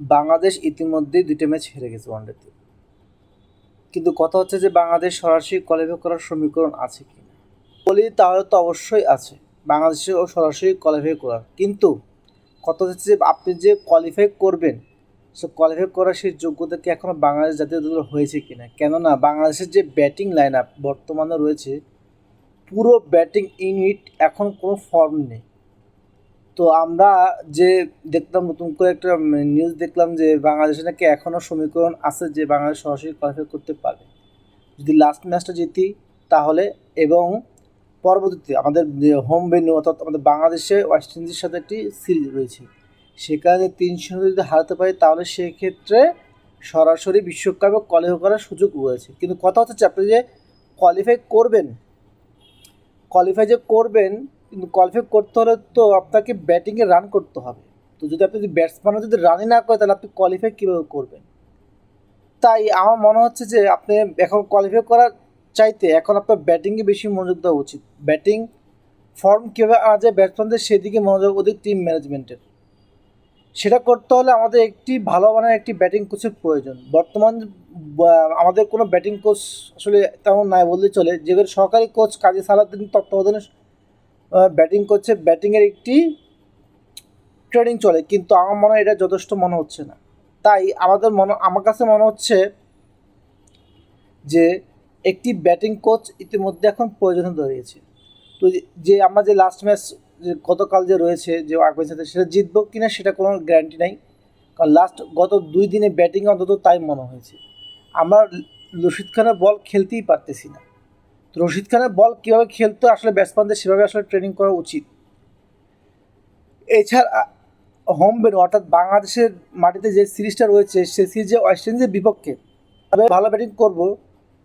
বাংলাদেশ ইতিমধ্যেই দুইটা ম্যাচ হেরে গেছে ওয়ানডেতে কিন্তু কথা হচ্ছে যে বাংলাদেশ সরাসরি কোয়ালিফাই করার সমীকরণ আছে কি বলি তাহলে তো অবশ্যই আছে। বাংলাদেশেও সরাসরি কোয়ালিফাই করার। কিন্তু কথা হচ্ছে যে আপনি যে কোয়ালিফাই করবেন, সে কোয়ালিফাই করার সেই যোগ্যতা কি এখনও বাংলাদেশ জাতীয় দলের হয়েছে কি না? কেননা বাংলাদেশের যে ব্যাটিং লাইন আপ বর্তমানে রয়েছে, পুরো ব্যাটিং ইউনিট এখন কোনো ফর্ম নেই। তো আমরা যে দেখলাম নতুন করে একটা নিউজ দেখলাম যে বাংলাদেশে নাকি এখনও সমীকরণ আছে যে বাংলাদেশ সরাসরি কোয়ালিফাই করতে পারবে। যদি লাস্ট ম্যাচটা জিতি, তাহলে এবং পরবর্তীতে আমাদের হোম ভেন্যু অর্থাৎ আমাদের বাংলাদেশে ওয়েস্ট ইন্ডিজের সাথে একটি সিরিজ রয়েছে। সেখানে তিন শূন্য যদি হারাতে পারি, তাহলে সেক্ষেত্রে সরাসরি বিশ্বকাপে কোয়ালিফাই করার সুযোগ রয়েছে। কিন্তু কথা হচ্ছে আপনি যে কোয়ালিফাই করবেন কোয়ালিফাই যে করবেন কিন্তু কোয়ালিফাই করতে হলে তো আপনাকে ব্যাটিংয়ে রান করতে হবে। তো যদি আপনি যদি ব্যাটসম্যানও যদি রানই না করে, তাহলে আপনি কোয়ালিফাই কীভাবে করবেন? তাই আমার মনে হচ্ছে যে আপনি এখন কোয়ালিফাই করার চাইতে এখন আপনার ব্যাটিংয়ে বেশি মনোযোগ দেওয়া উচিত। ব্যাটিং ফর্ম কীভাবে আনা যায় ব্যাটসম্যানদের সেদিকে মনোযোগ অধিক টিম ম্যানেজমেন্টের সেটা করতে হলে আমাদের একটি ভালো মানের একটি ব্যাটিং কোচের প্রয়োজন। বর্তমান আমাদের কোনো ব্যাটিং কোচ আসলে তেমন নাই বললেই চলে। যেগুলো সরকারি কোচ কাজী সালাদ্দিন তত্ত্বাবধানে ব্যাটিং করছে। ব্যাটিংয়ের একটি ট্রেনিং চলে, কিন্তু আমার মনে হয় এটা যথেষ্ট মনে হচ্ছে না। তাই আমাদের মনে, আমার কাছে মনে হচ্ছে যে একটি ব্যাটিং কোচ ইতিমধ্যে এখন প্রয়োজন দাঁড়িয়েছে। তো যে- আমরা যে লাস্ট ম্যাচ যে গতকাল যে রয়েছে, যে আগের সাথে, সেটা জিতবো কিনা সেটা কোনো গ্যারান্টি নাই। কারণ লাস্ট গত দুই দিনে ব্যাটিং অন্তত তাই মনে হয়েছে। আমরা রশিদ খানের বল খেলতেই পারতেছি না। রশিদ খানের বল কীভাবে খেলতো, আসলে ব্যাটসম্যানদের সেভাবে আসলে ট্রেনিং করা উচিত। এছাড়া হোম বেন অর্থাৎ বাংলাদেশের মাটিতে যে সিরিজটা রয়েছে, সেই সিরিজে ওয়েস্ট ইন্ডিজের বিপক্ষে তবে ভালো ব্যাটিং করব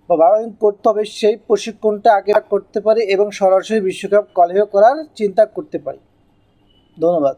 বা ভালো ব্যাটিং করতে হবে সেই প্রশিক্ষণটা আগে করতে পারি এবং সরাসরি বিশ্বকাপ কোয়ালিফাই করার চিন্তা করতে পারি। ধন্যবাদ।